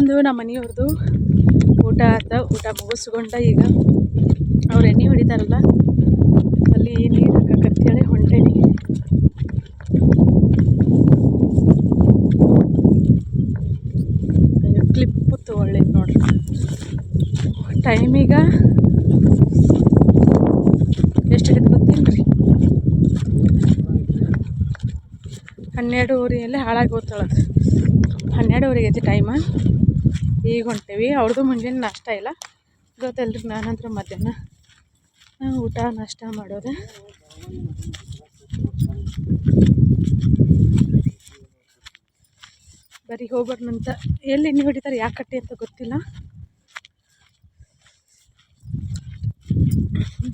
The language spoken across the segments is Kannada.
ನಂದು ನಮ್ಮ ಮನೆಯವ್ರದ್ದು ಊಟ ಆತ, ಊಟ ಮುಗಿಸ್ಕೊಂಡ ಈಗ ಅವ್ರು ಎಣ್ಣೆ ಹೊಡಿತಾರಲ್ಲ, ಅಲ್ಲಿ ನೀರು ಹಾಕಕ್ಕಂತೇಳಿ ಹೊಂಟೇನಿ. ಕ್ಲಿಪ್ ತೊಗೊಳ್ಳೈತೆ ನೋಡ್ರಿ. ಟೈಮೀಗ ಎಷ್ಟಾಗೈತೆ ಗೊತ್ತೇನ್ರಿ? ಹನ್ನೆರಡುವರೆಯಲ್ಲಿ ಹಾಳಾಗಿ ಹೋಗ್ತಾಳೆ ಹನ್ನೆರಡುವರೆಗೆ ಐತಿ ಟೈಮ ಈಗ ಹೊಂಟೇವಿ. ಅವ್ರದ್ದು ಮುಂಜಾನೆ ನಾಷ್ಟ ಇಲ್ಲ. ಗೊತ್ತಲ್ರಿ ನಾನಂತರ ಮಧ್ಯಾಹ್ನ ಊಟ, ನಾಷ್ಟ ಮಾಡೋದು. ಬರೀ ಹೋಗ್ಬಾರ್ದಂತ ಎಲ್ಲಿ ಎಣ್ಣೆ ಹೊಡಿತಾರೆ, ಯಾಕೆ ಕಟ್ಟಿ ಅಂತ ಗೊತ್ತಿಲ್ಲ.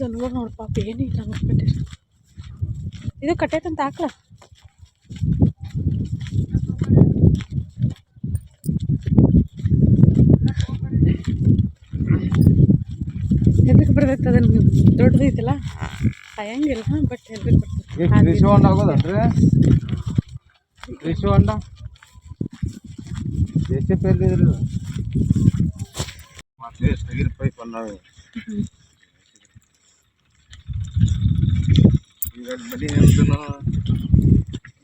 ದನಗಳು ನೋಡಿ ಪಾಪ, ಏನೂ ಇಲ್ಲ ಹಂಗೆ ಕಟ್ಟಿರಿ ಇದು ಕಟ್ಟೈತಂತ ಹಾಕ್ಲ? ಎದಕ್ಕೆ ಬರ್ತೈತೆ ಅದನ್ನು ದೊಡ್ಡದೈತಲ್ಲ ಸಾಯಂಗಿಲ್ಲ ಬಟ್ ಹೇಳ್ಬೇಕು ಬರ್ತೈತೆ. ಕೃಷಿ ಹೊಂಡ ಆಗೋದನ್ರಿ ಕೃಷಿ ಹೊಂಡ? ಎಷ್ಟೇ ಪೇಲ್ ಇದ್ರಿ ಮತ್ತೆ ತೆಗಿದ ಪೈಪ್ ಬಂದಾವ ಈಗ ಮನೆ ನಿಂತನ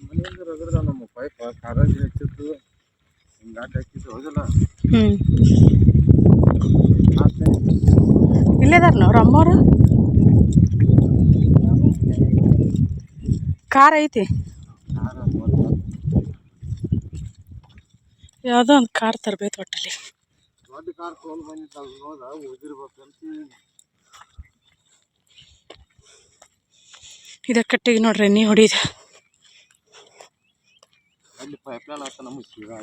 ಮನೆಯಿಂದ ರಗದ ನಮ್ಮ ಪೈಪ್ ಕಾರಂಜಿ ಹಚ್ಚಿತ್ತು. ಹಿಂಗಾಟ ಹಾಕಿದ್ದು ಹೋಗಲ್ಲ. ಹ್ಞೂ ಇಲ್ಲೇದಾರ ನಾವು ಕಾರ್ ಐತಿ? ಯಾವುದೋ ಒಂದು ಕಾರ್ ತರಬೇಕು ಒಟ್ಟಲ್ಲಿ. ದೊಡ್ಡ ಕಾರ್ ತೊಗೊಂಡು ಬಂದಿದ್ದ ನೋಡ ಓದಿರ್ಬೇಕಂತ ಇದ ಕಟ್ಟಿಗೆ ನೋಡ್ರಿ ನೀ ಹೊಡಿದ. ಅಲ್ಲಿ ಪೈಪ್ ಲೈನ್ ಆತ ನಮಗೆ ಸೀದಾ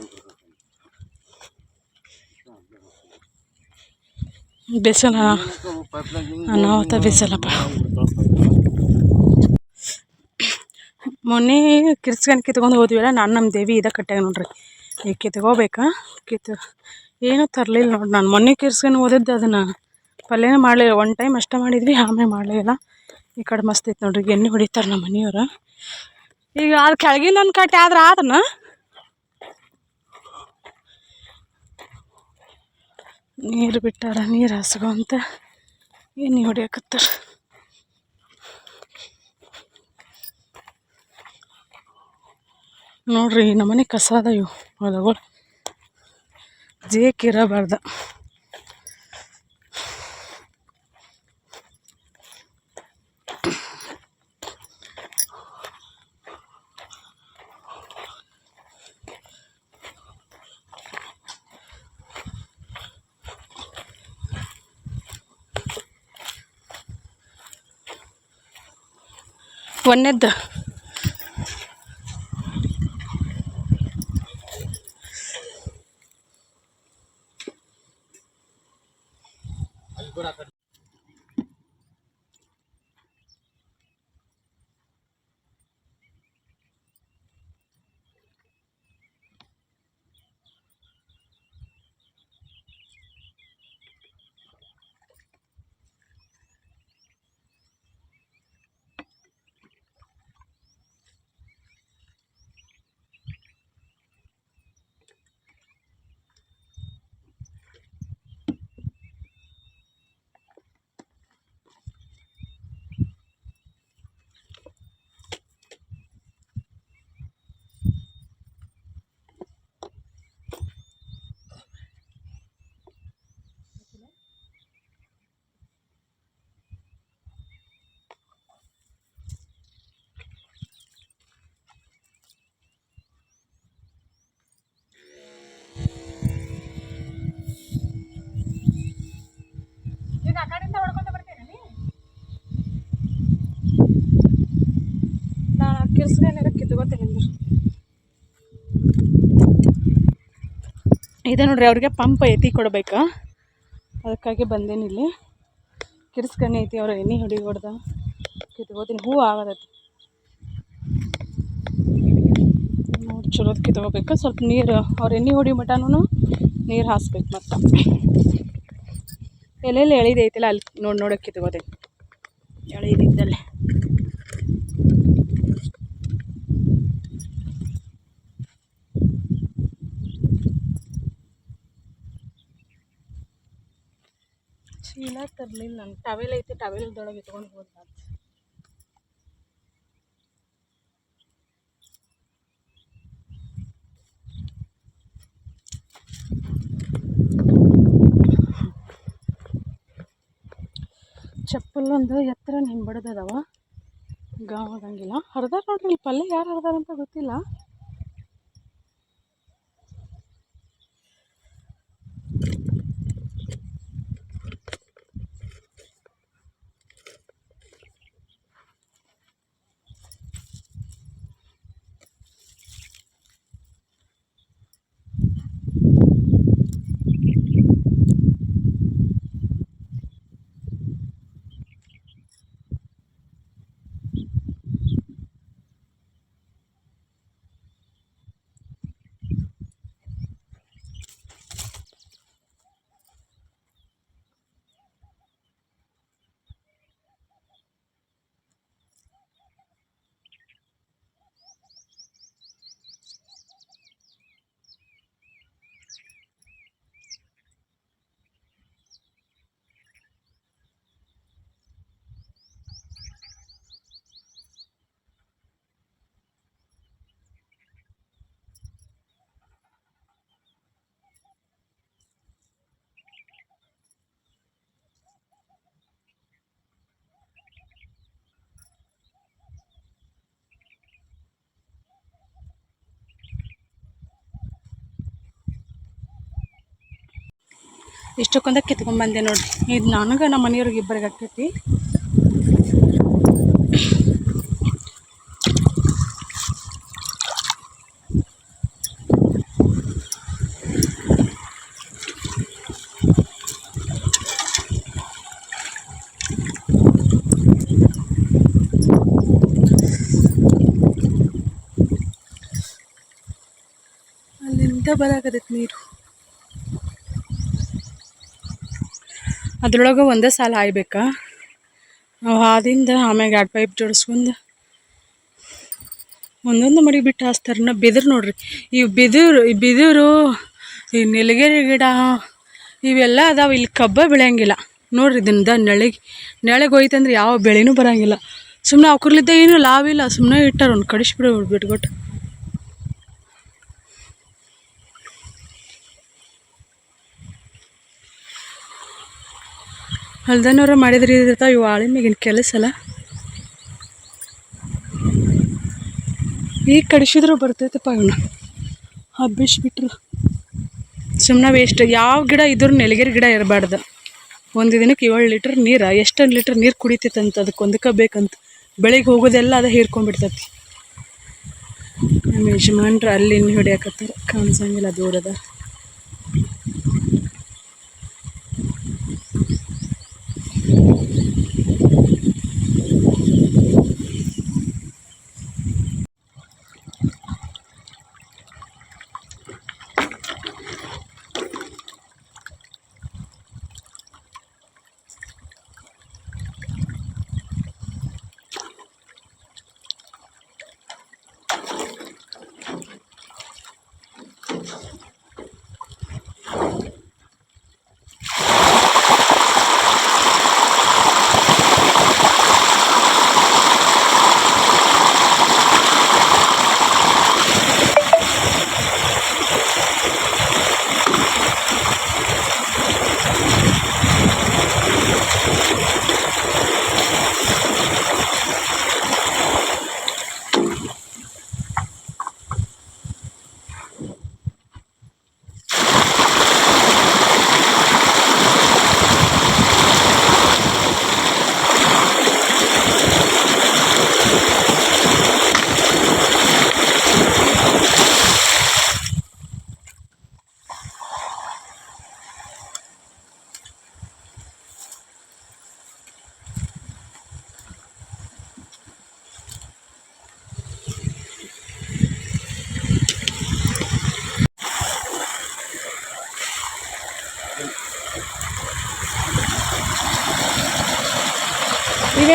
ಲೈನ್ ಅನಾಹುತ ಬೇಸಲ್ಲಪ್ಪ ಮೊನ್ನೆ ಕಿರ್ಸ್ಕೊಂಡು ಕಿತ್ಕೊಂಡು ಹೋದ್ವಿಲ್ಲ, ನಾನು ನಮ್ಮ ದೇವಿ ಇದ ಕಟ್ಟಾಗ ನೋಡ್ರಿ. ಈಗ ಕಿತ್ಕೋಬೇಕಾ? ಕಿತ್ತು, ಏನೂ ತರಲಿಲ್ಲ ನೋಡಿ ನಾನು. ಮೊನ್ನೆ ಕಿರ್ಸ್ಕೊಂಡು ಓದಿದ್ದೆ ಅದನ್ನು ಪಲ್ಯನೇ ಮಾಡಲಿಲ್ಲ. ಒನ್ ಟೈಮ್ ಅಷ್ಟೇ ಮಾಡಿದ್ವಿ, ಆಮೇಲೆ ಮಾಡಲಿಲ್ಲ. ಈ ಕಡೆ ಮಸ್ತ್ ಐತೆ ನೋಡ್ರಿ, ಎಣ್ಣೆ ಹೊಡಿತಾರೆ ನಮ್ಮ ಮನೆಯವ್ರು. ಈಗ ಅದು ಕೆಳಗಿಂದ ಒಂದು ಕಟ್ಟೆ ಆದ್ರೆ ಆದನ? ನೀರು ಬಿಟ್ಟಾರ ನೀರು ಹಾಸ್ಕೊಂತ ಎಣ್ಣೆ ಹೊಡಿಯಕತ್ತಾರ. ನೋಡ್ರಿ ನಮ್ಮನೆ ಕಸ ಅದ ಇವು ಹೊಲಗಳು. ಜೇಕ್ ಇರಬಾರ್ದ. ಒಂದೇದ್ದು ಕಿರ್ಸ್ಗೇನಾರ ಕಿತ್ಕೋತೀನಿ ಅಂದ್ರೆ ಇದೆ ನೋಡ್ರಿ, ಅವ್ರಿಗೆ ಪಂಪ್ ಎತ್ತಿ ಕೊಡ್ಬೇಕಾ. ಅದಕ್ಕಾಗಿ ಬಂದೇನಿ ಇಲ್ಲಿ. ಕಿರ್ಸ್ಕನೆ ಐತಿ ಅವ್ರ ಎಣ್ಣೆ ಹೊಡಿ ಹೊಡ್ದ ಕಿತ್ಕೋತೀನಿ ಹೂ ಆಗದೈತಿ. ನೋಡಿ ಚಲೋ ಕಿತ್ಕೋಬೇಕು ಸ್ವಲ್ಪ ನೀರು, ಅವ್ರ ಎಣ್ಣೆ ಹೊಡಿ ಮಟನೂ ನೀರು ಹಾಸ್ಬೇಕು ಮತ್ತೆ. ಎಲ್ಲೆಲ್ಲಿ ಎಳಿದೈತಿಲ್ಲ ಅಲ್ಲಿ ನೋಡಿ ನೋಡೋಕೆ ಕಿತ್ಕೋತೀನಿ ಎಳಿದಿದ್ದಲ್ಲೇ. ಚೀಲ ತರಲಿಲ್ಲ ನಾನು. ಟವೆಲ್ ಐತೆ ಟವೆಲ್ದೊಳಗೆ ಇಟ್ಕೊಂಡು ಹೋದ ಚಪ್ಪಲ್ ಒಂದು ಎತ್ತರ ನಿಂಬಡ್ದದವ. ಗಾವಾಗಂಗಿಲ್ಲ ಹರಿದಾರ ನೋಡ್ರಿ ಪಲ್ಯ ಯಾರು ಹರಿದಾರ ಅಂತ ಗೊತ್ತಿಲ್ಲ. ಇಷ್ಟಕ್ಕೊಂದ ಕಿತ್ಕೊಂಡ್ಬಂದೆ ನೋಡ್ರಿ. ಇದು ನನಗೆ ನಮ್ಮ ಮನೆಯವ್ರಿಗೆ ಇಬ್ಬರಿಗೆ ಆಕೈತಿ. ಅಲ್ಲಿಂದ ನೀರು. ಅದ್ರೊಳಗೆ ಒಂದೇ ಸಾಲ ಆಯ್ಬೇಕಾ ನಾವು ಹಾದಿಂದ ಆಮ್ಯಾಗ ಎರಡು ಪೈಪ್ ಜೋಡಿಸ್ಕೊಂಡು ಒಂದೊಂದು ಮಡಿ ಬಿಟ್ಟು ಹಾಸ್ತಾರೆ ನಾ ಬಿದಿರು ನೋಡ್ರಿ. ಈ ಬಿದಿರು ಈ ಬಿದಿರು, ಈ ನೆಲಗೇರಿ ಗಿಡ ಇವೆಲ್ಲ ಅದಾವ, ಇಲ್ಲಿ ಕಬ್ಬ ಬೆಳೆಯಂಗಿಲ್ಲ. ನೋಡ್ರಿ ಇದನ್ನ ನೆಳಗೆ ನೆಳಗೆ ಹೋಯ್ತಂದ್ರೆ ಯಾವ ಬೆಳೆನೂ ಬರಂಗಿಲ್ಲ. ಸುಮ್ಮನೆ ಅವ್ರಲಿದ್ದ ಏನು ಲಾಭ ಇಲ್ಲ ಸುಮ್ಮನೆ ಇಟ್ಟಾರ ಒಂದು ಕಡಿಸ್ಬಿಡು ಹೊಲ್ದನವ್ರು ಮಾಡಿದ್ರೆ ಇದಿರ್ತಾವ ಇವು ಆಳಿಮೆಗಿನ ಮ್ಯಾಗಿನ ಕೆಲಸ ಅಲ್ಲ. ಈಗ ಕಡಿಸಿದ್ರು ಬರ್ತೈತಪ್ಪ ಇವನ್ನ ಹಬ್ಬಿಸ್ಬಿಟ್ರು. ಸುಮ್ಮನೆ ವೇಸ್ಟ್ ಯಾವ ಗಿಡ ಇದ್ರೂ ನೆಲಗಿರಿ ಗಿಡ ಇರಬಾರ್ದು. ಒಂದು ದಿನಕ್ಕೆ ಏಳು ಲೀಟ್ರ್ ನೀರು, ಎಷ್ಟೊಂದು ಲೀಟ್ರ್ ನೀರು ಕುಡಿತೈತಂತ ಅದಕ್ಕೆ ಒಂದಕ್ಕೆ ಬೇಕಂತ. ಬೆಳಿಗ್ಗೆ ಹೋಗೋದೆಲ್ಲ ಅದು ಹೀರ್ಕೊಂಡ್ಬಿಡ್ತೈತಿ. ನಮ್ಮ ಯಜಮಾನ್ರು ಅಲ್ಲಿ ಇನ್ನು ಹಿಡಿಯಕತ್ತಾರ, ಕಾಣಿಸಂಗಿಲ್ಲ ದೂರದ.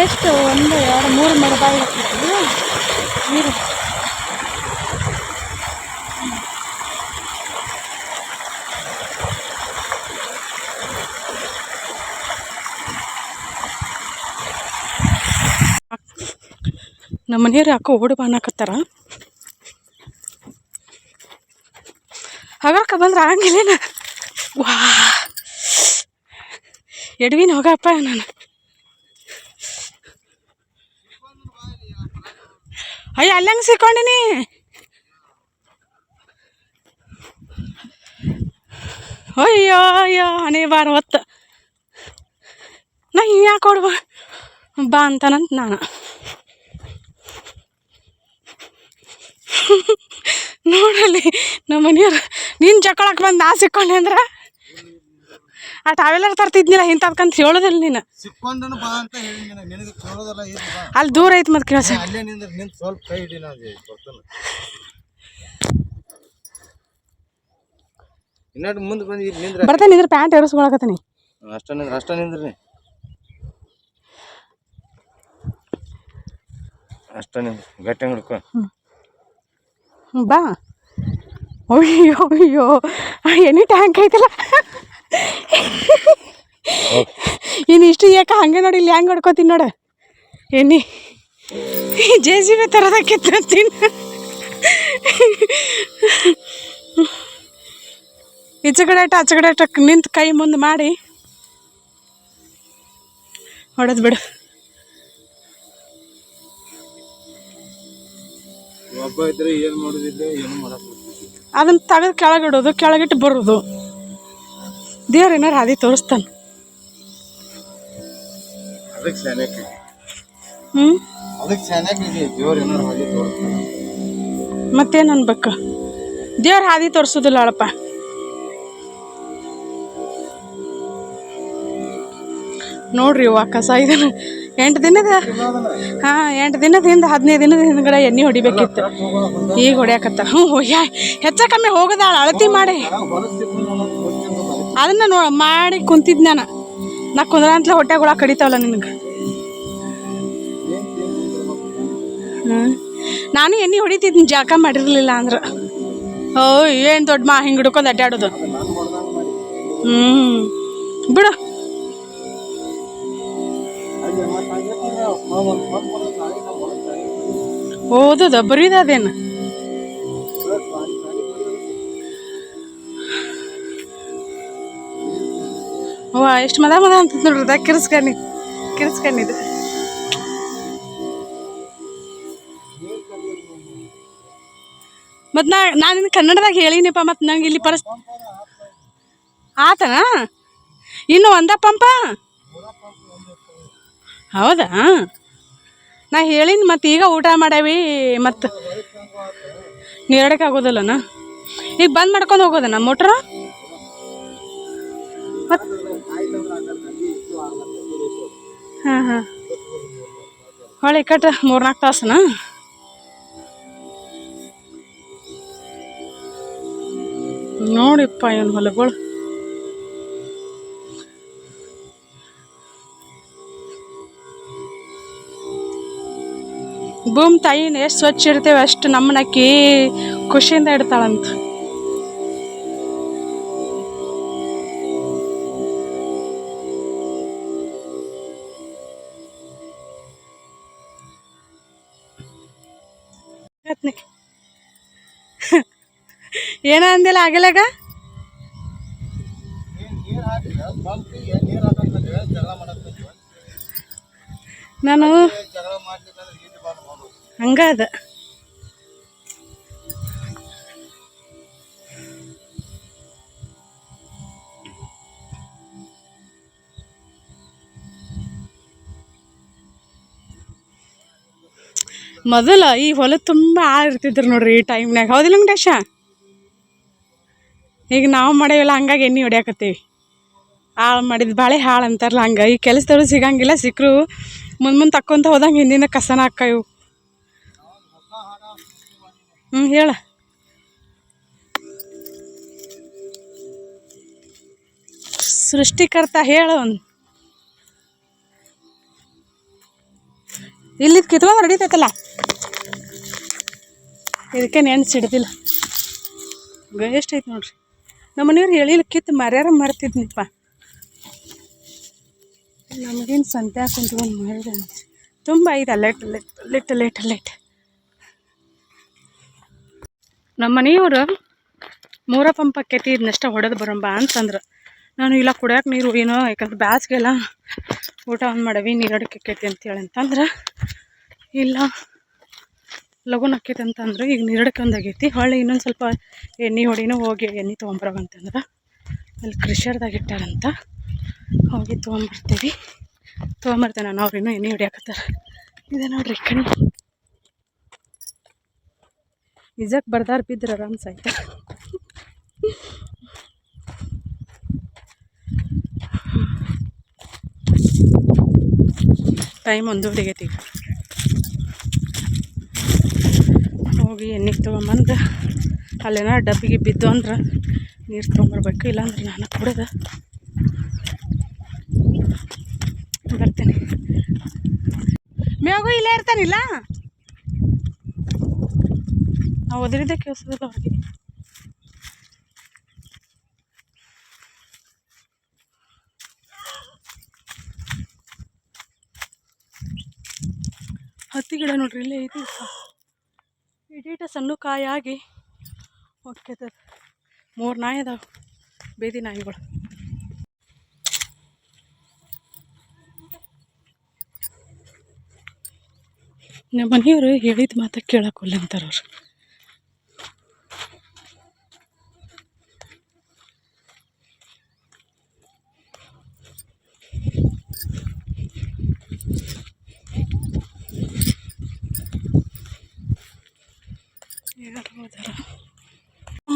ಎಷ್ಟು ಒಂದು, ಎರಡು, ಮೂರು ಮೂರು ಬಾಯಿ ನೀರು. ನಮ್ಮ ಮನೆಯವ್ರು ಯಾಕೋ ಓಡಿ ಬಾಣಕತ್ತಾರ ಬಂದ್ರೆ ಆಗಂಗಿಲ್ಲೇನ? ವಾ. ಎಡವಿನ ಹೋಗಪ್ಪ ನಾನು. ಅಯ್ಯ, ಅಲ್ಲಂಗೆ ಸಿಕ್ಕೊಂಡಿನಿ. ಅಯ್ಯೋ ಅಯ್ಯೋ, ಹಣೆ ಬಾರ ಹೊತ್ತು. ನಾ ಯಾಕೆ ಕೊಡ್ಬ ಬಾ ಅಂತಾನಂತ ನಾನು. ನೋಡಲಿ ನಮ್ಮ ಮನೆಯವ್ರು ನೀನು ಜಕ್ಕಳಕ್ಕೆ ಬಂದು ನಾ ಸಿಕ್ಕೊಂಡೆ ಅಂದ್ರೆ? ಆ ಟ್ರಾವೆಲರ್ ತರ್ತಿದ್ನಿಲ್ಲ ಇಂಥದ್ಕಂತ ಹೇಳೋದಿಲ್ಲ ನೀನು. ಸಿಕ್ಕೊಂಡನು ಬಾ ಅಂತ ಹೇಳಿ ನಿನಗೆ ಕೇಳೋದಲ್ಲ ಏನು ಬಾ ಅಲ್ಲಿ ದೂರ ಐತೆ ಮತ್ತೆ ಕೇಳ ನೀ ಅಲ್ಲೇ ನಿಂದ್ರೆ ನಿಂತು ಸ್ವಲ್ಪ ಕೈ ಹಿಡಿ ನಾನು ಬರ್ತಾನೆ ಇನ್ನೊಂದು ಮುಂದೆ ಬಂದು ಇಲ್ಲಿ ನಿಂದ್ರೆ. ಬರ್ತಾನೆ ಪ್ಯಾಂಟ್ ಎರಸ್ಕೊಳಕತ್ತೀನಿ. ಅಷ್ಟ ನಿಂದ್ರೆ ಅಷ್ಟ ನಿಂದ್ರಿ. ಅಷ್ಟ ನಿಂದ್ರಿ. ಗಟ್ಟಿ ಹಿಡ್ಕೊ ಬಾ. ಅಯ್ಯೋ ಅಯ್ಯೋ. ಎನಿ ಟ್ಯಾಂಕ್ ಐತಲ್ಲ. ಇನ್ನು ಇಷ್ಟು ಯಾಕ ಹಂಗೆ ನೋಡಿ ಇಲ್ಲಿ ಹ್ಯಾಂಗೆ ಹೊಡ್ಕೋತೀನಿ ನೋಡು. ಎಣ್ಣಿ. ಜೆ ಸಿ ಬಿ ತರೋದಕ್ಕೆ ತರ್ತೀನಿ ಈಚಗಡಾಟ ಆಚಗಡಾಟ ಆಚೆ ನಿಂತು ಕೈ ಮುಂದೆ ಮಾಡಿ. ಹೊಡೆದು ಬಿಡು. ಅದನ್ನ ತಗದು ಕೆಳಗಿಡೋದು ಕೆಳಗಿಟ್ಟು ಬರೋದು. ದೇವ್ರ ಏನಾರು ಹಾದಿ ತೋರಿಸ್ತಾನೆ. ಹ್ಞೂ ಮತ್ತೇನು ಅನ್ಬೇಕು? ದೇವ್ರ ಹಾದಿ ತೋರಿಸೋದಿಲ್ಲ ಅಳಪ್ಪ ನೋಡ್ರಿ ಇವ ಕಸ ಇದನ್ನ ಎಂಟು ದಿನದ ಹಾಂ ಎಂಟು ದಿನದ ಹಿಂದೆ ಹದಿನೈದು ದಿನದ ಹಿಂದ್ಗಡೆ ಎಣ್ಣೆ ಹೊಡಿಬೇಕಿತ್ತು. ಈಗ ಹೊಡ್ಯಾಕತ್ತ. ಹ್ಞೂ ಹೋಗ್ಯಾ ಹೆಚ್ಚ ಕಮ್ಮಿ ಹೋಗದಾಳ ಅಳತಿ ಮಾಡಿ. ಅದನ್ನ ನೋ ಮಾಡಿ ಕುಂತಿದ್ ನಾನು. ನಾ ಕುಂದ್ರ ಹೊಟ್ಟೆ ಹೊಟ್ಟೆಗಳ ಕಡಿತಾವಲ್ಲ ನಿನಗೆ. ನಾನು ಎಣ್ಣೆ ಹೊಡಿತಿದ್ ಜಾಕ ಮಾಡಿರಲಿಲ್ಲ ಅಂದ್ರೆ. ಓ ಏನು ದೊಡ್ಡ ಮಾ ಹಿಂಗೆ ಹಿಡ್ಕೊಂಡು ಅಡ್ಡಾಡೋದು ಹ್ಞೂ ಬಿಡು. ಓದದ, ಬರೀದ ಅದೇನು? ವಾ ಎಷ್ಟು ಮದ ಮದ ಅಂತ ನೋಡ್ರಿ ಅದ ಕಿರ್ಸ್ಕಣಿ ಕಿರ್ಸ್ಕೊಂಡಿದ್ದು ಮತ್ತು ನಾ ನಾನು ಕನ್ನಡದಾಗ ಹೇಳಿನಪ್ಪ, ಮತ್ತು ನಂಗೆ ಇಲ್ಲಿ ಪರಿಸ್ ಆತನಾ? ಇನ್ನು ಒಂದ ಪಂಪ ಹೌದಾ? ನಾ ಹೇಳಿನ ಮತ್ತು ಈಗ ಊಟ ಮಾಡೇವಿ, ಮತ್ತು ನೀರಡಕ್ಕೆ ಆಗೋದಿಲ್ಲನ ಈಗ ಬಂದ್ ಮಾಡ್ಕೊಂಡು ಹೋಗೋದನ ಮೋಟ್ರ? ಮತ್ತು ಹಾಂ ಹಾಂ. ಹೊಳೆ ಕಟ್ಟ ಮೂರ್ನಾಲ್ಕು ತಾಸನ? ನೋಡಿಪ್ಪ ಇವನು ಹೊಲಗಳು. ಭೂಮಿ ತಾಯಿನ ಎಷ್ಟು ಸ್ವಚ್ಛ ಇರ್ತೇವೆ ಅಷ್ಟು ನಮ್ಮನಕ್ಕಿ ಖುಷಿಯಿಂದ ಇಡ್ತಾಳಂತ. ಆತ್ನಿ. ಏನ ಅಂದಿಲ್ಲ ಆಗಲಾಗ ನಾನು ಹಂಗ ಮೊದಲ ಈ ಹೊಲ ತುಂಬ ಆಳ್ ಇರ್ತಿದ್ರು ನೋಡ್ರಿ ಈ ಟೈಮ್ನಾಗ ಹೌದಿಲ್ಲ ವೆಂಕಟೇಶ? ಈಗ ನಾವು ಮಾಡೇವಲ್ಲ, ಹಂಗಾಗಿ ಎಣ್ಣೆ ಹೊಡ್ಯಾಕತ್ತೀವಿ. ಹಾಳು ಮಾಡಿದ ಬಾಳೆ ಹಾಳು ಅಂತಾರಲ್ಲ, ಹಂಗೆ. ಈ ಕೆಲಸದವ್ರು ಸಿಗಂಗಿಲ್ಲ ಸಿಕ್ಕರು ಮುಂದೆ ಮುಂದೆ ತಕ್ಕೊಂತ ಹೋದಂಗೆ ಹಿಂದಿನ ಕಸನ ಹಾಕಾವು ಹ್ಞೂ ಹೇಳ. ಸೃಷ್ಟಿಕರ್ತ ಹೇಳು ಒಂದು ಇಲ್ಲಿದ್ ಕಿತ್ಕೊಂಡು ನಡೀತೈತಲ್ಲ ಇದಕ್ಕೆ ನೆನ್ಸ್ ಹಿಡ್ದಿಲ್ಲ. ಎಷ್ಟು ಐತೆ ನೋಡ್ರಿ. ನಮ್ಮ ಮನೆಯವ್ರು ಹೇಳಿಲ್ಲ ಕಿತ್ತು ಮರ್ಯಾರ ಮರ್ತಿದ್ನಿಪ್ಪ. ನಮಗೇನು ಸಂತೆ ಕುಂತ್ಕೊಂಡು ಮಾಡಿದೆ ತುಂಬ ಐತೆ late late late late late ನಮ್ಮ ಮನೆಯವರು ಮೂರ ಪಂಪ ಕೆತ್ತಿ ಇದನ್ನಷ್ಟ ಹೊಡೆದು ಬರೋಂಬ ಅಂತಂದ್ರೆ. ನಾನು ಇಲ್ಲ ಕುಡಿಯೋಕೆ ನೀರು ಏನೋ, ಯಾಕಂದ್ರೆ ಬ್ಯಾಸ್ಗೆಲ್ಲ ಊಟ ಆನ್ ಮಾಡವಿ, ನೀರು ಅಡಿಕೆ ಆಕೈತಿ ಅಂತೇಳಿ ಅಂತಂದ್ರೆ, ಇಲ್ಲ. ಲಗುನ್ ಆಕೈತಿ ಅಂತಂದ್ರೆ ಈಗ ನೀರಡಕ್ಕೆ ಒಂದು ಆಗೈತಿ ಹೊಳ್ಳಿ ಇನ್ನೊಂದು ಸ್ವಲ್ಪ ಎಣ್ಣೆ ಹೊಡಿನೂ ಹೋಗಿ ಎಣ್ಣೆ ತೊಗೊಂಬರೋಗಂತಂದ್ರೆ ಅಲ್ಲಿ ಕೃಷಿಯರ್ದಾಗ ಇಟ್ಟಾರಂತ, ಹೋಗಿ ತೊಗೊಂಬರ್ತೀವಿ. ತೊಗೊಂಬರ್ತೇನೆ ನಾನು, ಅವ್ರು ಇನ್ನೂ ಎಣ್ಣೆ ಹೊಡಿಯಾಕತ್ತಾರ. ಇದೆ ನೋಡ್ರಿ ಕಣ್ಣು ನಿಜಕ್ಕೆ ಬರ್ದಾರ ಬಿದ್ರೆ ಆರಾಮ್ ಟೈಮ್ ಒಂದೂವರೆಗೆ ಹೋಗಿ ಎಣ್ಣೆಗೆ ತೊಗೊಂಬಂದು ಅಲ್ಲೇನ ಡಬ್ಬಿಗೆ ಬಿದ್ದು ಅಂದ್ರೆ ನೀರು ತೊಗೊಂಬರ್ಬೇಕು, ಇಲ್ಲಾಂದ್ರೆ ನಾನು ಕುಡ್ದು. ಬರ್ತೇನೆ. ಮೇಗು ಇಲ್ಲೇ ಇರ್ತಾನಿಲ್ಲ? ನಾವು ಒದರಿದ್ದೆ ಕೇಳಿಸೋದಿಲ್ಲ ಅವ್ರಿಗೆ ಹತ್ತಿ ಗಿಡ ನೋಡ್ರಿ, ಇಲ್ಲೇ ಐತಿ. ಇಡೀಟ ಸಣ್ಣ ಕಾಯಾಗಿ ಸರ್ ಮೂರು ನಾಯಿ ಅದಾವ, ಬೇದಿ ನಾಯಿಗಳು. ನಮ್ಮ ಮನೆಯವರು ಹೇಳಿದ ಮಾತ ಕೇಳಕ್ಕೆ ಅಂತಾರೆ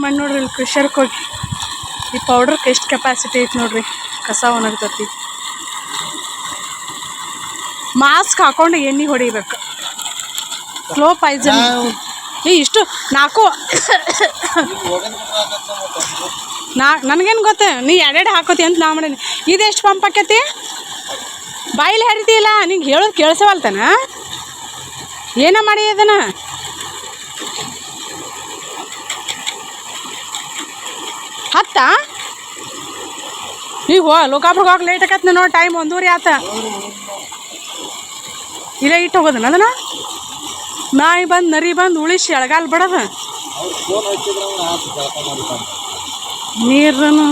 ಮಣ್ಣು ನೋಡ್ರಿ ಇಲ್ಲಿ ಕ್ರಿಷರ್ಗೆ ಹೋಗಿ ಈ ಪೌಡ್ರಕ್ಕೆ ಎಷ್ಟು ಕೆಪಾಸಿಟಿ ಐತೆ ನೋಡ್ರಿ, ಕಸ ಒಣಗ್ತತಿ ಮಾಸ್ಕ್ ಹಾಕೊಂಡು ಎಣ್ಣೆ ಹೊಡಿಬೇಕು. ಸ್ಲೋ ಪಾಯ್ಸನ್ ಏ, ಇಷ್ಟು ನಾಲ್ಕು ನಾ, ನನಗೇನು ಗೊತ್ತೆ? ನೀ ಎರಡೆ ಹಾಕೋತಿ ಅಂತ ನಾ ಮಾಡೀನಿ. ಇದೆಷ್ಟು ಪಂಪ್ ಆಕೈತಿ ಬಾಯಿಲಿ ಹರಿತಿಲ್ಲ ನಿಂಗೆ ಹೇಳೋದು ಕೇಳಿಸವಲ್ತಾನ? ಏನ ಮಾಡಿ ಅದನ್ನ ಹತ್ತ? ಈಗ ಹೋ ಲೋಕಾಪುರಕ್ಕೆ ಹೋಗಿ ಲೇಟ್ ಆಕತ್ ನೋಡಿ ಟೈಮ್ ಒಂದೂವರೆ ಆತ. ಇಲ್ಲೇ ಇಟ್ಟು ಹೋಗೋದನ ಅದನ್ನ? ನಾಯಿ ಬಂದು, ನರಿ ಬಂದು ಉಳಿಸಿ ಎಳಗಾಲ್ ಬಿಡದ. ನೀರನ್ನು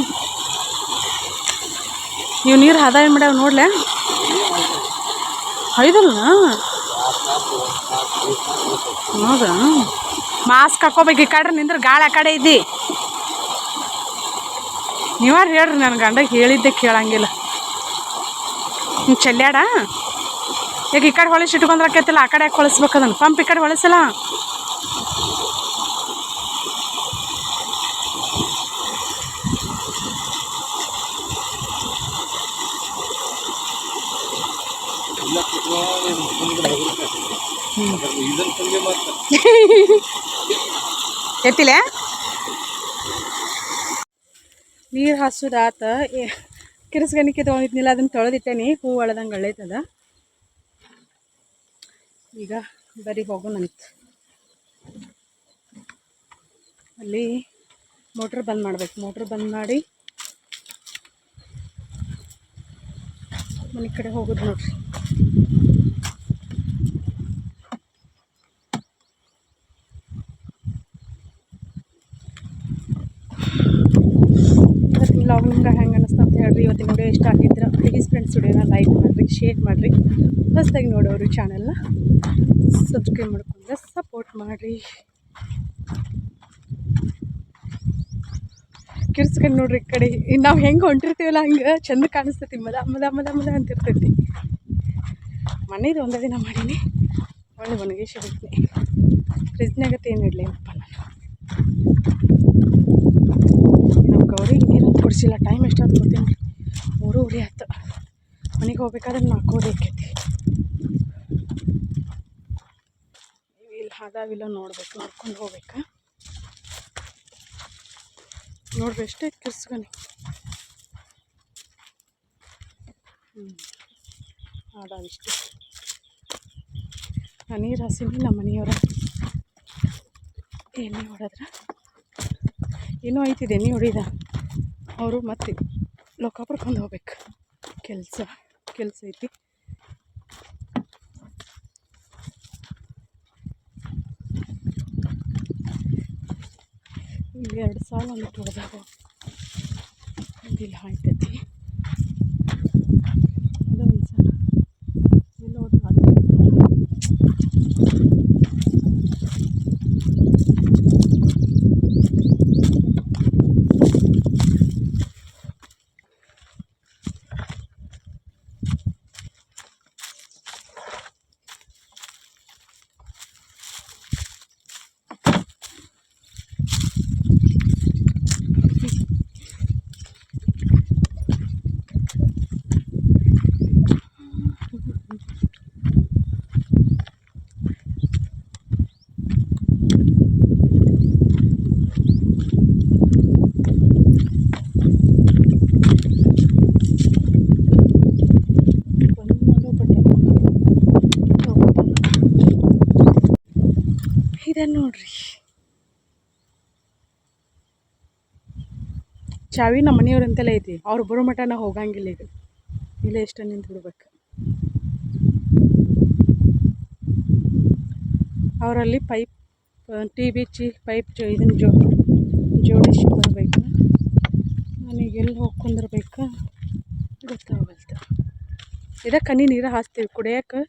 ಇವು ನೀರು ಹದಾಯ ಮಾಡ್ಯಾವ ನೋಡ್ಲೆ? ಐದಲ್ಲ ಹೌದಾ? ಮಾಸ್ಕ್ ಹಾಕೋಬೇಕು ಈ ಕಡೆ ನಿಂದ್ರೆ ಗಾಳಿ ಆ ಕಡೆ ಇದ್ದಿ. ನೀವಾರು ಹೇಳ್ರಿ ನನ್ನ ಗಂಡ ಹೇಳಿದ್ದೆ ಕೇಳಂಗಿಲ್ಲ. ಹ್ಞೂ ಚೆಲ್ಲಾಡ ಈಗ ಈ ಕಡೆ ಹೊಳಿಸಿ ಇಟ್ಕೊಂಡ್ರೆ ಆಕೈತಿಲ್ಲ ಆ ಕಡೆ ಯಾಕೆ ಹೊಳಿಸ್ಬೇಕು ಅದನ್ನು? ಪಂಪ್ ಈ ಕಡೆ ಹೊಳಿಸಲ್ಲ ಎತ್ತಿಲ್ಲ ನೀರು ಹಾಸೋದಾತ ಕಿರಿಸ್ಗಣಿಕೆ ತೊಗೊಂಡಿದ್ನಿಲ್ಲ ಅದನ್ನು ತೊಳೆದಿಟ್ಟೇನಿ, ಹೂ ಒಳದಂಗೆ ಅಳೈತದ ಈಗ ಬರೀ ಹೋಗೋಣಂತ. ಅಲ್ಲಿ ಮೋಟ್ರ್ ಬಂದ್ ಮಾಡ್ಬೇಕು. ಮೋಟ್ರ್ ಬಂದ್ ಮಾಡಿ ಮನೆ ಕಡೆ ಹೋಗೋದು ನೋಡ್ರಿ. ವ್ಲಾಗ್ ನಿಮ್ಗೆ ಹೆಂಗೆ ಅನ್ನಿಸ್ತು ಅಂತ ಹೇಳ್ರಿ. ಇವತ್ತಿನ ವಿಡಿಯೋ ಇಷ್ಟ ಆಗಿದ್ರೆ ಪ್ಲೀಸ್ ಫ್ರೆಂಡ್ಸ್ ವಿಡಿಯೋನ ಲೈಕ್ ಮಾಡಿರಿ ಶೇರ್ ಮಾಡಿರಿ. ಹೊಸದಾಗಿ ನೋಡೋರು ಚಾನಲ್ನ ಸಬ್ಸ್ಕ್ರೈಬ್ ಮಾಡ್ಕೊಂಡ್ರೆ ಸಪೋರ್ಟ್ ಮಾಡಿರಿ. ಕಿರ್ಸ್ಕೊಂಡು ನೋಡ್ರಿ ಈ ಕಡೆ. ನಾವು ಹೆಂಗೆ ಹೊಂಟಿರ್ತೀವಲ್ಲ ಹಂಗೆ ಚಂದ ಕಾಣಿಸ್ತೈತಿ. ಮದ ಮದ ಮದ ಮದ ಅಂತಿರ್ತೈತಿ ಮನೇದು ಒಂದೇ ದಿನ ಮಾಡೀನಿ. ಒಳ್ಳೆ ಒಣಗಿಸಿ ಬಿಡ್ತೀನಿ ಫ್ರಿಜ್ನಾಗತ್ತೆ ಏನು ಇಡಲಿಲ್ಲಪ್ಪ ನಾನು ನಮ್ಮ ಕುಡಿಸಿಲ್ಲ ಟೈಮ್ ಎಷ್ಟಾದ್ರು ಗೊತ್ತೇನು ಮೂರೂವರೆ ಆಯ್ತು ಮನೆಗೆ ಹೋಗ್ಬೇಕಾದ್ರೆ ನಾಲ್ಕೂವರೆ ಆಕೈತಿ ಇಲ್ಲಿ ಹಾದಾವಿಲ್ಲ ನೋಡ್ಬೇಕು, ನೋಡ್ಕೊಂಡು ಹೋಗ್ಬೇಕಾ? ನೋಡ್ರಿ ಎಷ್ಟೈತೆ ಕಿರ್ಸ್ಗನಿ ಹ್ಞೂ ಅದಾವಿಷ್ಟು ನಾನು ನೀರು ಹಸಿನಿ ನಮ್ಮ ಮನೆಯವರ ಎಣ್ಣೆ ಹೊಡೆದ್ರೆ. ಏನೋ ಐತಿದೆ ಎಣ್ಣೆ ಹೊಡಿದ? ಅವರು ಮತ್ತೆ ಲೋಕಾಪುರಕ್ಕೆ ಒಂದು ಹೋಗ್ಬೇಕು. ಕೆಲಸ ಕೆಲಸ ಐತಿ. ಇಲ್ಲಿ ಎರಡು ಸಾಲ ಬಿಟ್ಟು ಹೋದಾಗ ಇಲ್ಲಿ ಹಾಯ್ತೈತಿ. ಚಾವಿ ನಮ್ಮ ಮನೆಯವ್ರಂತೆಲ್ಲ ಐತಿ. ಅವ್ರು ಬರೋ ಮಠ ನಾವು ಹೋಗಂಗಿಲ್ಲ ಈಗ. ಇಲ್ಲೇ ಇಷ್ಟ ನಿಂತು ಬಿಡ್ಬೇಕು. ಅವರಲ್ಲಿ ಪೈಪ್ ಟಿ ಬಿಚ್ಚಿ ಪೈಪ್ ಜೋ ಇದನ್ನು ಜೋ, ಜೋಡಿಸಿ ಬರಬೇಕು. ನನಗೆ ಎಲ್ಲಿ ಹೋಗ್ಕೊಂಡಿರ್ಬೇಕು ಗೊತ್ತಾಗಲ್ತು. ಇದ ಕನಿ ನೀರು ಹಾಸ್ತೀವಿ. ಕುಡಿಯೋಕೆ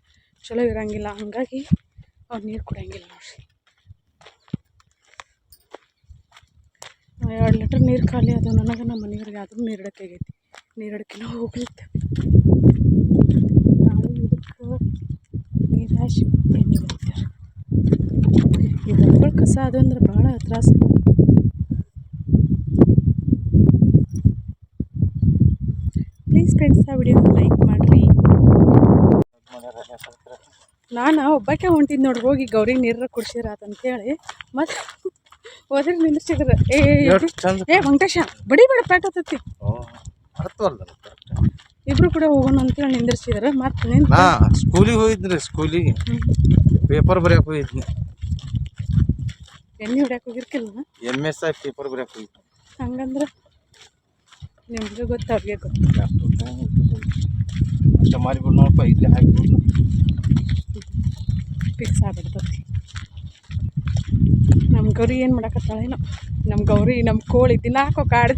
ಚಲೋ ಇರಂಗಿಲ್ಲ. ಹಂಗಾಗಿ ಅವ್ರು ನೀರು ಕುಡಿಯಂಗಿಲ್ಲ ನೋಡ್ರಿ. ಎರಡು ಲೀಟ್ರ್ ನೀರು ಖಾಲಿ ಅದು ನನಗೆ ನಮ್ಮ ಮನೆಯವ್ರಿಗೆ ಆದರೂ ನೀರು ಆಗೈತಿ. ನೀರು ಹಿಡಕಿನ ಹೋಗ್ಲಿತ್ತು ನಾವು ಇದಕ್ಕೆ ನೀರು ಹಾಸಿ ಈ ದನಗಳು ಕಸ ಅದು ಅಂದ್ರೆ ಭಾಳ ತ್ರಾಸ ಪ್ಲೀಸ್ ಫ್ರೆಂಡ್ಸ್ ಆ ವಿಡಿಯೋ ಲೈಕ್ ಮಾಡಿರಿ. ನಾನು ಒಬ್ಬಾಕೆ ಹೊಂಟಿದ್ದು ನೋಡಿ ಹೋಗಿ ಗೌರಿ ನೀರ ಕುಡ್ಸಿರ ಅಂತೇಳಿ. ಮತ್ತು ಹೋದ್ರೆ ನಿಲ್ಲಿಸಿದ್ರ. ಏ ಏ ವೆಂಕಟೇಶ ಬಡಿ ಬೇಡ ಪ್ಯಾಟ್ ಹತ್ತತಿ. ಇಬ್ರು ಕೂಡ ಹೋಗೋಣ ಅಂತೇಳಿ ನಿಂದಿರ್ಸಿದಾರೆ. ಮತ್ತೆ ನಿಂತ ಸ್ಕೂಲಿಗೆ ಹೋಗಿದ್ರಿ ಸ್ಕೂಲಿಗೆ ಪೇಪರ್ ಬರೆಯಕ್ಕೆ ಹೋಗಿದ್ನಿ. ಎಣ್ಣೆ ಹೊಡ್ಯಾಕೆ ಹೋಗಿರ್ಕಿಲ್ಲ ಎಂ ಎಸ್ ಐ ಪೇಪರ್ ಬರೆಯಕ್ಕೆ ಹೋಗಿದ್ನಿ. ಹಂಗಂದ್ರೆ ನಿಮ್ಗೆ ಗೊತ್ತು ಅವ್ರಿಗೆ ಗೊತ್ತು. ಅಷ್ಟ ಮಾರಿಬಿಡು ನೋಡಪ್ಪ ಇಲ್ಲೇ ಹಾಕಿಬಿಡು. ಫಿಕ್ಸ್ ಆಗ್ಬಿಡ್ತೈತಿ. ನಮ್ಮ ಗೌರಿ ಏನು ಮಾಡಕತ್ತಾಳೇನೋ ನಮ್ಮ ಗೌರಿ ನಮ್ಮ ಕೋಳಿ ದಿನಾಕೋ ಕಾಡ್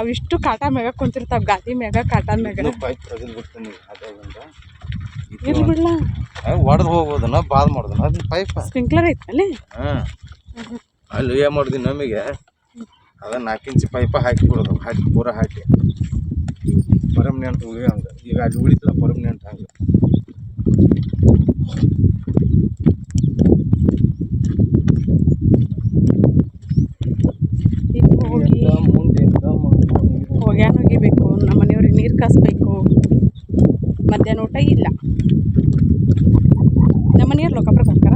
ಅವಿಷ್ಟು ಕಾಟ ಮ್ಯಾಗ ಕುಂತಿರ್ತಾವ ಗಾದಿ ಮ್ಯಾಗ ಕಾಟ ಮ್ಯಾಗ. ಇರ್ಲಿ ಬಿಡ್ಲ. ಒಡೆದು ಹೋಗೋದನ್ನ ಬಾದ್ ಮಾಡೋದನ್ನ ಅದನ್ನ ಪೈಪ್ ಸ್ಪ್ರಿಂಕ್ಲರ್ ಐತಲ್ಲಿ? ಅಲ್ಲಿ ಏನು ಮಾಡಿದ್ವಿ ನಮಗೆ? ಅದ ನಾಲ್ಕು ಇಂಚ್ ಪೈಪ ಹಾಕಿ ಬಿಡೋದು. ಹಾಕಿ ಪೂರ ಹಾಕಿ. ಪರ್ಮನೆಂಟ್ ಉಳಿ ಹಂಗೆ. ಈಗ ಅಲ್ಲಿ ಉಳಿತಲ್ಲ ಪರ್ಮನೆಂಟ್ ಹಂಗೆ ಈಗ ಹೋಗಿ ಮುಂದಿಂದ ಹೋಗ್ಯಾನ ಒಗಿಬೇಕು ನಮ್ಮ ಮನೆಯವ್ರಿಗೆ ನೀರು ಕಾಸ್ಬೇಕು. ಮಧ್ಯಾಹ್ನ ಊಟ ಇಲ್ಲ. ನಮ್ಮ ನೀರು ಲೋಕಪ್ರ ಬರ್ತಾರ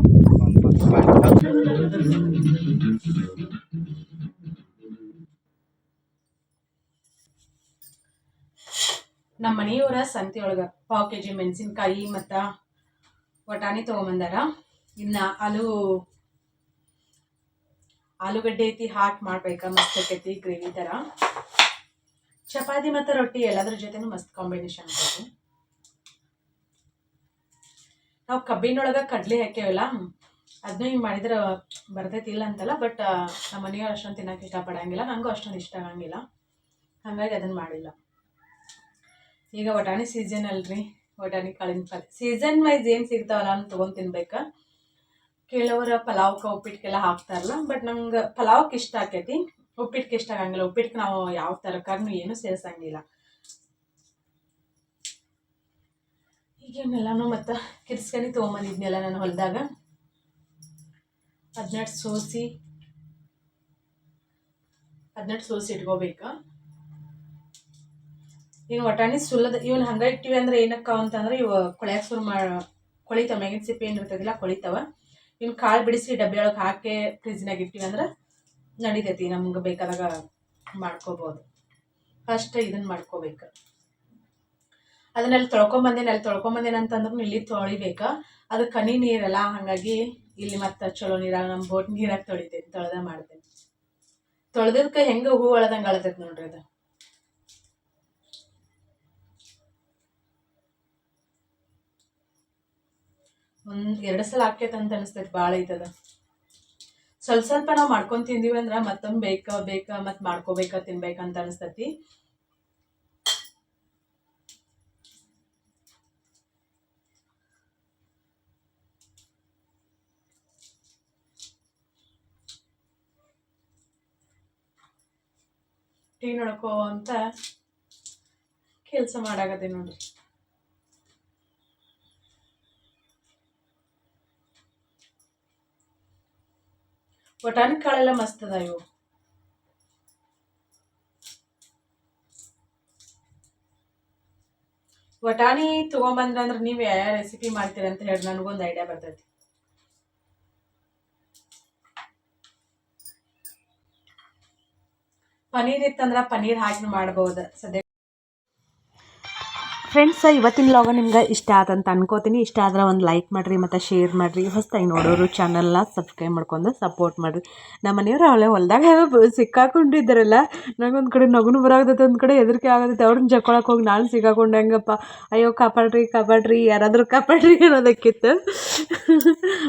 ನಮ್ಮ ಮನೆಯವರ ಸಂತೆ ಒಳಗೆ ಪಾವು ಕೆ ಜಿ ಮೆಣಸಿನ್ಕಾಯಿ ಮತ್ತು ವಟಾಣಿ ತೊಗೊಂಬಂದಾರ. ಇನ್ನು ಆಲೂ ಆಲೂಗಡ್ಡೆ ಐತಿ ಹಾಕಿ ಮಾಡ್ಬೇಕಾ ಮಸ್ತ್ ಗ್ರೇವಿ ಥರ ಚಪಾತಿ ಮತ್ತು ರೊಟ್ಟಿ ಎಲ್ಲದ್ರ ಜೊತೆನೂ ಮಸ್ತ್ ಕಾಂಬಿನೇಷನ್ ನಾವು ಕಬ್ಬಿನೊಳಗೆ ಕಡಲೆ ಹಾಕೇವಲ್ಲ ಅದನ್ನೂ ಹಿಂಗೆ ಮಾಡಿದ್ರೆ ಬರ್ತೈತಿ ಇಲ್ಲ ಅಂತಲ್ಲ ಬಟ್ ನಮ್ಮ ಮನೆಯವ್ರು ಅಷ್ಟೊಂದು ತಿನ್ನೋಕೆ ಇಷ್ಟಪಡಂಗಿಲ್ಲ ನನಗೂ ಅಷ್ಟೊಂದು ಇಷ್ಟ ಆಗಂಗಿಲ್ಲ. ಹಾಗಾಗಿ ಅದನ್ನು ಮಾಡಿಲ್ಲ. ಈಗ ವಟಾಣಿ ಸೀಸನ್ ಅಲ್ರಿ ವಟಾಣಿ ಕಾಳಿನ ಪಲ್ಯ. ಸೀಸನ್ ವೈಸ್ ಏನು ಸಿಗ್ತಾವಲ್ಲ ಅಂತ ತೊಗೊಂಡು ತಿನ್ಬೇಕು. ಕೆಲವರ ಪಲಾವ್ಕ ಉಪ್ಪಿಟ್ಟಿಗೆಲ್ಲ ಹಾಕ್ತಾರಲ್ಲ ಬಟ್ ನಂಗೆ ಪಲಾವ್ಗೆ ಇಷ್ಟ ಆಕೈತಿ. ಉಪ್ಪಿಟ್ಟಿಗೆ ಇಷ್ಟ ಆಗಂಗಿಲ್ಲ. ಉಪ್ಪಿಟ್ಟು ನಾವು ಯಾವ ತರಕಾರಿನೂ ಏನೂ ಸೇರಿಸಂಗಿಲ್ಲ. ಈಗೇನೆಲ್ಲನೂ ಮತ್ತು ಕಿರ್ಸ್ಕನಿ ತೊಗೊಂಬಂದಿದ್ನೆಲ್ಲ ನಾನು ಹೊಲದಾಗ. ಹದಿನೆಂಟು ಸೋಸಿ ಹದಿನೆಂಟು ಸೋಸಿ ಇಟ್ಕೋಬೇಕು. ಈಗ ವಟಾಣಿ ಸುಲ್ಲದ ಇವನ್ ಹಂಗೆ ಇಟ್ಟಿವಿ ಅಂದ್ರೆ ಏನಕ್ಕ ಅಂತಂದ್ರೆ ಇವ ಕೊಳ್ಯಾಕ ಶುರು ಮಾ, ಕೊಳಿತಾವ. ಮ್ಯಾಗಿನ ಸಿಪ್ಪೆ ಏನು ಇರ್ತದಿಲ್ಲ ಕೊಳಿತಾವ. ಇವ್ನ ಕಾಳು ಬಿಡಿಸಿ ಡಬ್ಬಿ ಒಳಗೆ ಹಾಕಿ ಫ್ರಿಜ್ನಾಗ ಇಟ್ಟಿವಿ ಅಂದ್ರೆ ನಡಿತೈತಿ, ನಮ್ಗೆ ಬೇಕಾದಾಗ ಮಾಡ್ಕೋಬೋದು. ಫಸ್ಟ್ ಇದನ್ನ ಮಾಡ್ಕೋಬೇಕು. ಅದನ್ನೆಲ್ಲ ತೊಳ್ಕೊಂಬಂದೇನೆ ಅಲ್ಲಿ ತೊಳ್ಕೊಂಬಂದೇನೆ ಅಂತಂದ್ರೆ ಇಲ್ಲಿ ತೊಳಿಬೇಕು. ಅದು ಕನಿ ನೀರಲ್ಲ, ಹಾಗಾಗಿ ಇಲ್ಲಿ ಮತ್ತೆ ಚಲೋ ನೀರಾಗ ನಮ್ಮ ಬೋಟ್ ನೀರಾಗ ತೊಳಿತೇನೆ, ತೊಳೆದ ಮಾಡ್ತೇನೆ. ತೊಳೆದಕ್ಕೆ ಹೆಂಗೆ ಹೂ ಒಳದಂಗೆ ಅಳತೈತೆ ನೋಡ್ರಿ ಅದು. ಒಂದು ಎರಡು ಸಲ ಹಾಕೈತೆ ಅಂತ ಅನಿಸ್ತೈತೆ, ಭಾಳ ಐತದ. ಸ್ವಲ್ಪ ಸ್ವಲ್ಪ ನಾವು ಮಾಡ್ಕೊಂಡು ತಿಂದೀವಿ ಅಂದ್ರೆ ಮತ್ತೊಮ್ಮೆ ಬೇಕಾ ಬೇಕಾ ಮತ್ತು ಮಾಡ್ಕೋಬೇಕಾ ತಿನ್ಬೇಕಂತ ಅನಿಸ್ತತಿ. ಟೀ ನೋಡ್ಕೋ ಅಂತ ಕೆಲಸ ಮಾಡಾಕತ್ತೀನಿ ನೋಡ್ರಿ. ಬಟಾಣಿ ಕಾಳೆಲ್ಲ ಮಸ್ತ್ ಅದ ಇವು. ಬಟಾಣಿ ತೊಗೊಂಬಂದ್ರ ಅಂದ್ರೆ ನೀವು ಯಾವ ರೆಸಿಪಿ ಮಾಡ್ತೀರಿ ಅಂತ ಹೇಳಿ ನನಗೊಂದು ಐಡಿಯಾ ಬರ್ತೈತಿ. ಪನೀರ್ ಇತ್ತಂದ್ರೆ ಪನೀರ್ ಹಾಕಿ ಮಾಡ್ಬೋದು. ಸದ್ಯ ಫ್ರೆಂಡ್ಸ್ ಇವತ್ತಿನ ಲಾಗ ನಿಮ್ಗೆ ಇಷ್ಟ ಆದಂತ ಅನ್ಕೋತೀನಿ. ಇಷ್ಟ ಆದ್ರೆ ಒಂದು ಲೈಕ್ ಮಾಡಿರಿ, ಮತ್ತು ಶೇರ್ ಮಾಡಿರಿ. ಹೊಸ್ತಾಗಿ ನೋಡೋರು ಚಾನಲ್ನ ಸಬ್ಸ್ಕ್ರೈಬ್ ಮಾಡ್ಕೊಂಡು ಸಪೋರ್ಟ್ ಮಾಡಿರಿ. ನಮ್ಮ ಮನೆಯವ್ರು ಅವಳೆ ಹೊಲ್ದಾಗ ಸಿಕ್ಕಾಕೊಂಡಿದ್ದಾರಲ್ಲ. ನನಗೊಂದು ಕಡೆ ನಗುನು ಬರಾಗತ್ತೆ, ಒಂದು ಕಡೆ ಹೆದರಿಕೆ ಆಗತ್ತೆ. ಅವ್ರನ್ನ ಜಕ್ಕೊಳಕ್ಕೆ ಹೋಗಿ ನಾನು ಸಿಕ್ಕಾಕೊಂಡೆ ಹೆಂಗಪ್ಪ. ಅಯ್ಯೋ, ಕಾಪಾಡ್ರಿ ಕಾಪಾಡ್ರಿ, ಯಾರಾದರೂ ಕಾಪಾಡ್ರಿ ಅನ್ನೋದಕ್ಕಿತ್ತು.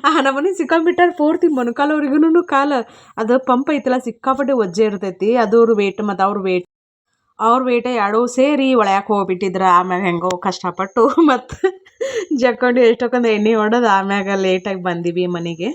ಆ ನಮ್ಮನೆ ಸಿಕ್ಕಾಬಿಟ್ಟಾರ ಪೂರ್ತಿ ಮೊಣಕಾಲವ್ರಿಗೂ ಕಾಲ. ಅದು ಪಂಪ್ ಐತಲ್ಲ, ಸಿಕ್ಕಾಪಟ್ಟೆ ಒಜ್ಜೆ ಇರ್ತೈತಿ. ಅದು ಅವ್ರ ವೇಟ್ ಮತ್ತು ಅವ್ರ ವೇಟ್ ಅವ್ರ ವೇಟ ಎರಡೂ ಸೇರಿ ಒಳ್ಯಾಕೆ ಹೋಗ್ಬಿಟ್ಟಿದ್ರು. ಆಮ್ಯಾಗ ಹೆಂಗೋ ಕಷ್ಟಪಟ್ಟು ಮತ್ತು ಜಕ್ಕೊಂಡು ಎಷ್ಟೊಂದು ಎಣ್ಣೆ ಹೊಡೆದು ಆಮ್ಯಾಗ ಲೇಟಾಗಿ ಬಂದೀವಿ ಮನೆಗೆ.